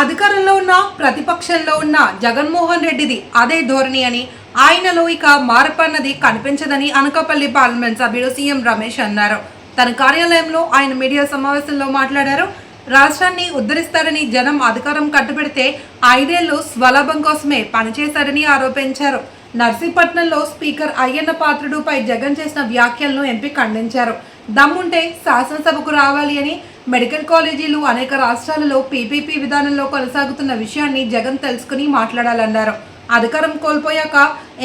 అధికారంలో ఉన్న ప్రతిపక్షంలో ఉన్న జగన్మోహన్ రెడ్డిది అదే ధోరణి అని ఆయనలో ఇక మార్పన్నది కనిపించదని అనకాపల్లి పార్లమెంట్ సభ్యుడు సీఎం రమేష్ అన్నారు. తన కార్యాలయంలో ఆయన మీడియా సమావేశంలో మాట్లాడారు. రాష్ట్రాన్ని ఉద్ధరిస్తారని జనం అధికారం కట్టుబెడితే ఐదేళ్ళు స్వలాభం కోసమే పనిచేశారని ఆరోపించారు. నర్సీపట్నంలో స్పీకర్ అయ్యన్న పాత్రుడుపై జగన్ చేసిన వ్యాఖ్యలను ఎంపీ ఖండించారు. దమ్ముంటే శాసనసభకు రావాలి అని మెడికల్ కాలేజీలు అనేక రాష్ట్రాలలో పీపీపీ విధానంలో కొనసాగుతున్న విషయాన్ని జగన్ తెలుసుకుని మాట్లాడాలన్నారు. అధికారం కోల్పోయాక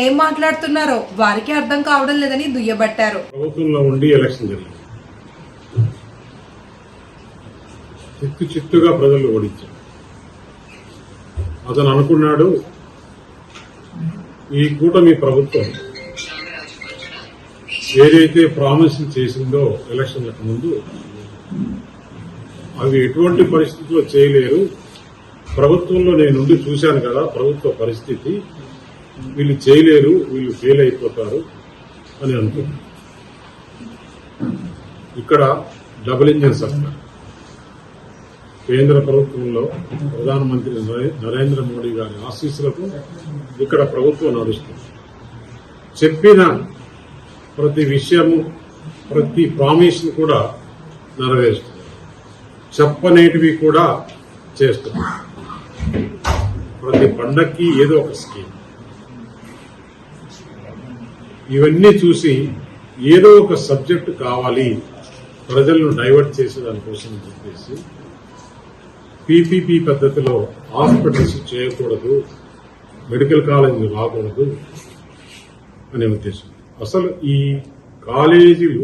ఏం మాట్లాడుతున్నారో వారికి అర్థం కావడం లేదని దుయ్యబట్టారు. ప్రభుత్వంలో ఉండి ఎలక్షన్ జరిగింది. చిత్తు చిత్తుగా ప్రజలు ఓడించారు. అతను అనుకున్నాడు ఈ కూటమి ప్రభుత్వం ఏదైతే ప్రామిస్ చేసిందో ఎలక్షన్లకు ముందు అవి ఎటువంటి పరిస్థితిలో చేయలేరు. ప్రభుత్వంలో నేను ఉండి చూశాను కదా ప్రభుత్వ పరిస్థితి. వీళ్ళు చేయలేరు వీళ్ళు ఫెయిల్ అయిపోతారు అని అనుకున్నాను ఇక్కడ డబుల్ ఇంజన్ సర్కార్. కేంద్ర ప్రభుత్వంలో ప్రధానమంత్రి నరేంద్ర మోడీ గారి ఆశీస్సులకు ఇక్కడ ప్రభుత్వం నడుస్తుంది. చెప్పిన ప్రతి విషయము ప్రతి ప్రామిస్ను కూడా నెరవేరుస్తుంది. చెప్పనేటివి కూడా చేస్తుంది ప్రతి పండక్కి ఏదో ఒక స్కీమ్ ఇవన్నీ చూసి ఏదో ఒక సబ్జెక్ట్ కావాలి ప్రజలను డైవర్ట్ చేసే దానికోసం చెప్పేసి పీపీపీ పద్ధతిలో హాస్పిటల్స్ చేయకూడదు మెడికల్ కాలేజీలు రాకూడదు అనే ఉద్దేశం. అసలు ఈ కాలేజీలు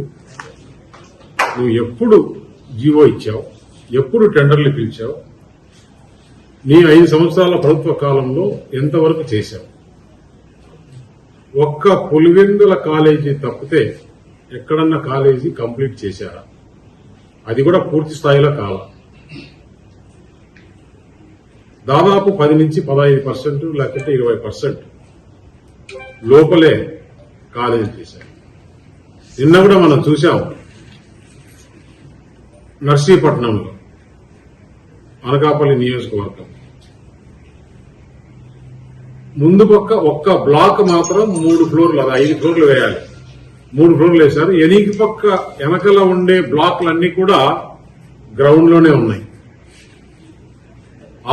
నువ్వు ఎప్పుడు జీవో ఇచ్చావు? ఎప్పుడు టెండర్లు పిలిచావు? నీ ఐదు సంవత్సరాల ప్రభుత్వ కాలంలో ఎంతవరకు చేశావు? ఒక్క పులివెందుల కాలేజీ తప్పితే ఎక్కడన్నా కాలేజీ కంప్లీట్ చేశారా? అది కూడా పూర్తి స్థాయిలో కాల. దాదాపు పది నుంచి పదహైదు పర్సెంట్ లేకపోతే ఇరవై పర్సెంట్ లోపలే కాలేజీ చేశారు. నిన్న కూడా మనం చూసాం నర్సీపట్నంలో. అనకాపల్లి నియోజకవర్గం. ముందు పక్క ఒక్క బ్లాక్ మాత్రం మూడు ఫ్లోర్లు అది ఐదు ఫ్లోర్లు వేయాలి. మూడు ఫ్లోర్లు వేశారు. ఎనికి పక్క వెనకల ఉండే బ్లాక్లన్నీ కూడా గ్రౌండ్లోనే ఉన్నాయి.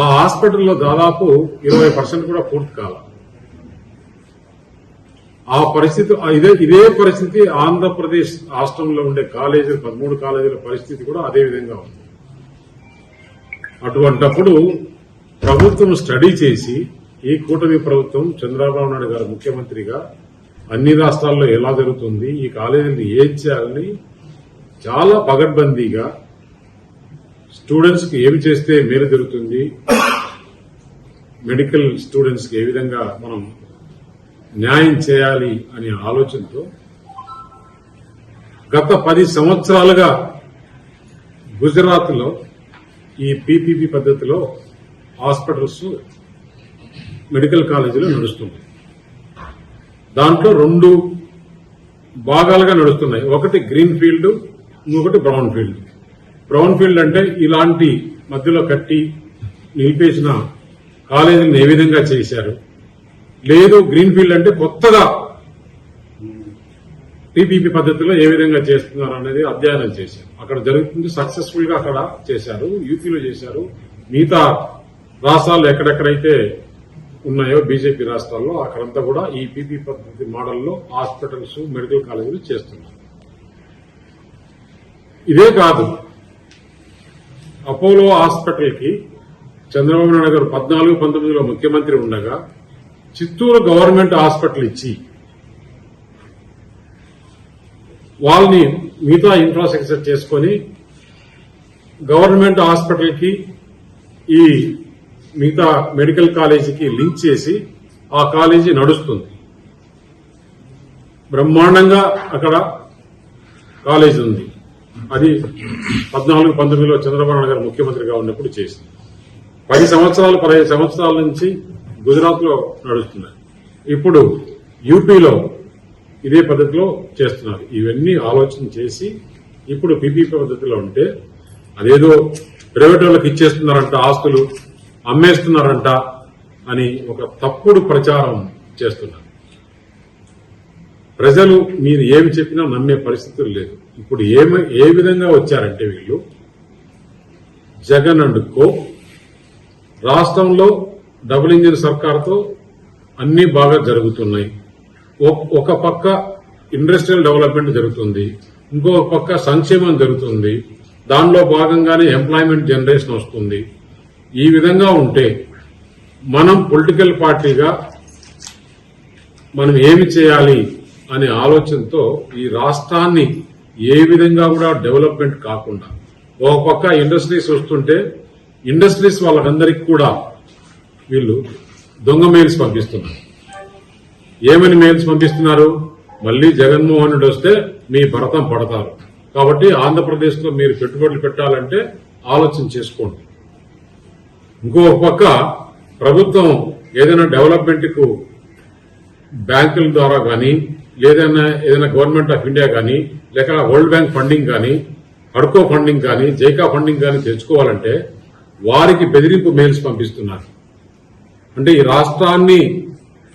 ఆ హాస్పిటల్లో దాదాపు ఇరవై పర్సెంట్ కూడా పూర్తి కాల. ఆ పరిస్థితి ఇదే ఇదే పరిస్థితి ఆంధ్రప్రదేశ్ రాష్ట్రంలో ఉండే కాలేజీలు పదమూడు కాలేజీల పరిస్థితి కూడా అదే విధంగా ఉంది. అటువంటప్పుడు ప్రభుత్వం స్టడీ చేసి ఈ కూటమి ప్రభుత్వం చంద్రబాబు నాయుడు గారు ముఖ్యమంత్రిగా అన్ని రాష్ట్రాల్లో ఎలా జరుగుతుంది ఈ కాలేజీని ఏం చేయాలని చాలా పగడ్బందీగా స్టూడెంట్స్కి ఏమి చేస్తే మేలు జరుగుతుంది మెడికల్ స్టూడెంట్స్కి ఏ విధంగా మనం న్యాయం చేయాలి అనే ఆలోచనతో గత పది సంవత్సరాలుగా గుజరాత్లో ఈ పీపీపీ పద్ధతిలో హాస్పిటల్స్ మెడికల్ కాలేజీలో నడుస్తుంది దాంట్లో రెండు భాగాలుగా నడుస్తున్నాయి. ఒకటి గ్రీన్ ఫీల్డ్ ఇంకొకటి బ్రౌన్ ఫీల్డ్. బ్రౌన్ ఫీల్డ్ అంటే ఇలాంటి మధ్యలో కట్టి నిలిపేసిన కాలేజీలను ఏ విధంగా చేశారు? లేదు గ్రీన్ ఫీల్డ్ అంటే కొత్తగా టీపీపీ పద్ధతిలో ఏ విధంగా చేస్తున్నారు అనేది అధ్యయనం చేశారు. అక్కడ జరుగుతుంది సక్సెస్ఫుల్గా అక్కడ చేశారు. యూపీలో చేశారు. మిగతా రాష్ట్రాలు ఎక్కడెక్కడైతే ఉన్నాయో బీజేపీ రాష్ట్రాల్లో అక్కడంతా కూడా ఈ పీపీ పద్ధతి మోడల్లో హాస్పిటల్స్ మెడికల్ కాలేజీలు చేస్తున్నారు. ఇదే కాదు అపోలో హాస్పిటల్కి చంద్రబాబు నాయుడు గారు పద్నాలుగు పంతొమ్మిదిలో ముఖ్యమంత్రి ఉండగా చిత్తూరు గవర్నమెంట్ హాస్పిటల్ ఇచ్చి వాళ్ళని మిగతా ఇన్ఫ్రాస్ట్రక్చర్ చేసుకొని గవర్నమెంట్ హాస్పిటల్కి ఈ మిగతా మెడికల్ కాలేజీకి లింక్ చేసి ఆ కాలేజీ నడుస్తుంది. బ్రహ్మాండంగా అక్కడ కాలేజీ ఉంది. అది పద్నాలుగు పంతొమ్మిదిలో చంద్రబాబు నాయుడు గారు ముఖ్యమంత్రిగా ఉన్నప్పుడు చేసింది. పది సంవత్సరాలు పదహైదు సంవత్సరాల నుంచి గుజరాత్లో నడుస్తున్నాయి ఇప్పుడు యూపీలో ఇదే పద్ధతిలో చేస్తున్నారు. ఇవన్నీ ఆలోచన చేసి ఇప్పుడు పీపీపీ పద్ధతిలో ఉంటే అదేదో ప్రైవేట్ వాళ్ళకి ఇచ్చేస్తున్నారంట ఆస్తులు అమ్మేస్తున్నారంట అని ఒక తప్పుడు ప్రచారం చేస్తున్నారు. ప్రజలు మీరు ఏమి చెప్పినా నమ్మే పరిస్థితులు లేదు. ఇప్పుడు ఏమి ఏ విధంగా వచ్చారంటే వీళ్ళు జగన్ అండ్ కో రాష్ట్రంలో డబుల్ ఇంజిన్ సర్కార్తో అన్ని బాగా జరుగుతున్నాయి. ఒక- ఒక పక్క ఇండస్ట్రియల్ డెవలప్మెంట్ జరుగుతుంది ఇంకో పక్క సంక్షేమం జరుగుతుంది. దానిలో భాగంగానే ఎంప్లాయ్మెంట్ జనరేషన్ వస్తుంది. ఈ విధంగా ఉంటే మనం పొలిటికల్ పార్టీగా మనం ఏమి చేయాలి అనే ఆలోచనతో ఈ రాష్ట్రాన్ని ఏ విధంగా కూడా డెవలప్మెంట్ కాకుండా ఒక పక్క ఇండస్ట్రీస్ వస్తుంటే ఇండస్ట్రీస్ వాళ్ళకందరికీ కూడా వీళ్ళు దొంగ మెయిల్స్ పంపిస్తున్నారు. ఏమని మెయిల్స్ పంపిస్తున్నారు? మళ్ళీ జగన్మోహన్ రెడ్డి వస్తే మీ భరతం పడతారు. కాబట్టి ఆంధ్రప్రదేశ్లో మీరు పెట్టుబడులు పెట్టాలంటే ఆలోచన చేసుకోండి. ఇంకో పక్క ప్రభుత్వం ఏదైనా డెవలప్మెంట్కు బ్యాంకుల ద్వారా కానీ లేదైనా ఏదైనా గవర్నమెంట్ ఆఫ్ ఇండియా కానీ లేక వరల్డ్ బ్యాంక్ ఫండింగ్ కానీ అడ్కో ఫండింగ్ కానీ జైకా ఫండింగ్ కానీ తెచ్చుకోవాలంటే వారికి బెదిరింపు మెయిల్స్ పంపిస్తున్నారు. అంటే ఈ రాష్ట్రాన్ని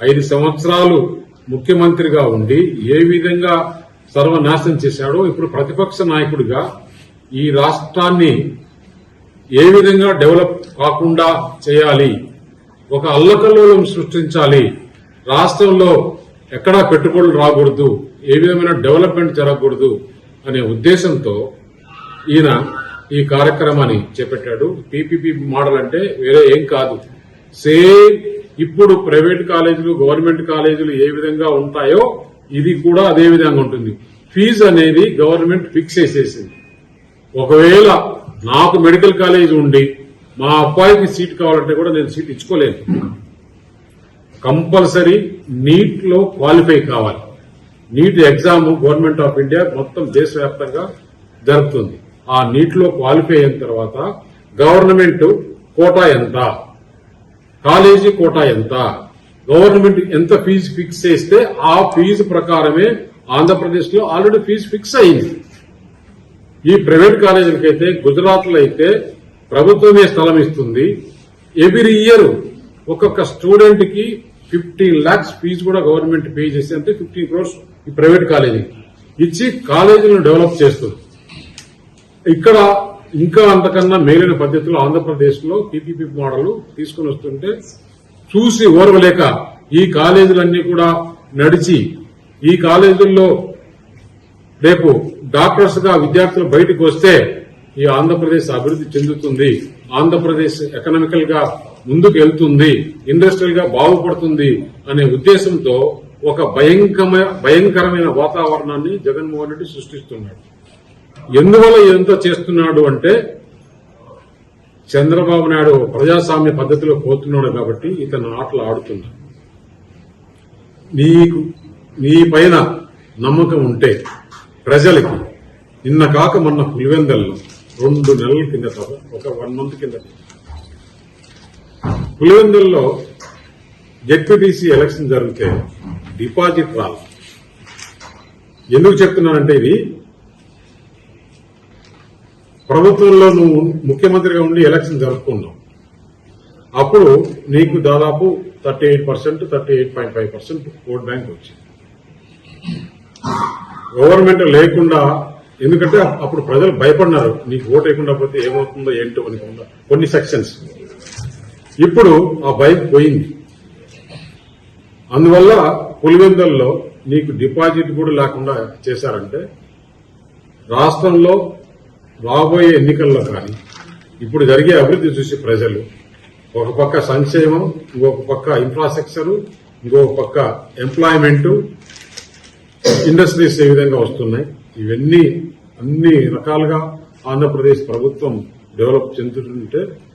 ఐదు సంవత్సరాలు ముఖ్యమంత్రిగా ఉండి ఏ విధంగా సర్వనాశనం చేశాడో ఇప్పుడు ప్రతిపక్ష నాయకుడిగా ఈ రాష్ట్రాన్ని ఏ విధంగా డెవలప్ కాకుండా చేయాలి ఒక అల్లకల్లోలం సృష్టించాలి రాష్ట్రంలో ఎక్కడా పెట్టుబడులు రాకూడదు ఏ విధమైన డెవలప్మెంట్ జరగకూడదు అనే ఉద్దేశంతో ఈయన ఈ కార్యక్రమాన్ని చేపట్టాడు. పీపీపీ మోడల్ అంటే వేరే ఏం కాదు. సేమ్ ఇప్పుడు ప్రైవేట్ కాలేజీలు గవర్నమెంట్ కాలేజీలు ఏ విధంగా ఉంటాయో ఇది కూడా అదే విధంగా ఉంటుంది. ఫీజు అనేది గవర్నమెంట్ ఫిక్స్ చేసేసింది. ఒకవేళ నాకు మెడికల్ కాలేజ్ ఉండి మా అబ్బాయికి సీట్ కావాలంటే కూడా నేను సీట్ ఇచ్చుకోలేను కంపల్సరీ నీట్లో క్వాలిఫై కావాలి. NEET exam government of India మొత్తం దేశవ్యాప్తంగా జరుగుతుంది ఆ నీట్లో క్వాలిఫై అయిన తర్వాత గవర్నమెంట్ కోటా ఎంత? కాలేజీ కోటా ఎంత? గవర్నమెంట్ ఎంత ఫీజు ఫిక్స్ చేస్తే ఆ ఫీజు ప్రకారమే ఆంధ్రప్రదేశ్లో ఆల్రెడీ ఫీజు ఫిక్స్ అయింది. ఈ ప్రైవేట్ కాలేజీలకైతే గుజరాత్లో అయితే ప్రభుత్వమే స్థలం ఇస్తుంది. ఎవ్రీ ఇయర్ ఒక్కొక్క స్టూడెంట్కి ఫిఫ్టీన్ లాక్స్ ఫీజు కూడా గవర్నమెంట్ పే చేసి అంటే ఫిఫ్టీన్ క్రోర్స్ ఈ ప్రైవేట్ కాలేజీకి ఇచ్చి కాలేజీలను డెవలప్ చేస్తుంది. ఇక్కడ ఇంకా అంతకన్నా మేలైన పద్ధతిలో ఆంధ్రప్రదేశ్లో పీపీపీ మోడల్ తీసుకుని వస్తుంటే చూసి ఓర్వలేక ఈ కాలేజీలన్నీ కూడా నడిచి ఈ కాలేజీల్లో రేపు డాక్టర్స్గా విద్యార్థులు బయటకు వస్తే ఈ ఆంధ్రప్రదేశ్ అభివృద్ధి చెందుతుంది ఆంధ్రప్రదేశ్ ఎకనామికల్గా ముందుకు వెళ్తుంది ఇండస్ట్రియల్గా బాగుపడుతుంది అనే ఉద్దేశంతో ఒక భయంకరమైన భయంకరమైన వాతావరణాన్ని జగన్మోహన్ రెడ్డి సృష్టిస్తున్నాడు. ఎందువల్ల ఇదంతా చేస్తున్నాడు అంటే చంద్రబాబు నాయుడు ప్రజాస్వామ్య పద్ధతిలో పోతున్నాడు కాబట్టి ఇతను ఆటలు ఆడుతున్నాడు. నీకు నీ పైన నమ్మకం ఉంటే ప్రజలకి నిన్న కాక మొన్న పులివెందల్లో రెండు నెలల కింద ఒక వన్ మంత్ కింద పులివెందల్లో జెడ్పీటీసీ ఎలక్షన్ జరిగితే డిపాజిట్ రాలి. ఎందుకు చెప్తున్నానంటే ఇది ప్రభుత్వంలో నువ్వు ముఖ్యమంత్రిగా ఉండి ఎలక్షన్ జరుపుకున్నావు అప్పుడు నీకు దాదాపు thirty eight percent thirty eight point five percent vote bank వచ్చింది. గవర్నమెంట్ లేకుండా ఎందుకంటే అప్పుడు ప్రజలు భయపడినారు నీకు ఓటు వేయకుండా పోతే ఏమవుతుందో ఏంటో అని కొన్ని సెక్షన్స్. ఇప్పుడు ఆ భయం పోయింది. అందువల్ల పులివెందల్లో నీకు డిపాజిట్ కూడా లేకుండా చేశారంటే రాష్ట్రంలో రాబోయే ఎన్నికల్లో కానీ ఇప్పుడు జరిగే అభివృద్ధి చూసి ప్రజలు ఒక పక్క సంక్షేమం ఇంకొక పక్క ఇన్ఫ్రాస్ట్రక్చరు ఇంకొక పక్క ఎంప్లాయ్మెంటు ఇండస్ట్రీస్ ఏ విధంగా వస్తున్నాయి ఇవన్నీ అన్ని రకాలుగా ఆంధ్రప్రదేశ్ ప్రభుత్వం డెవలప్ చెందుతుంటే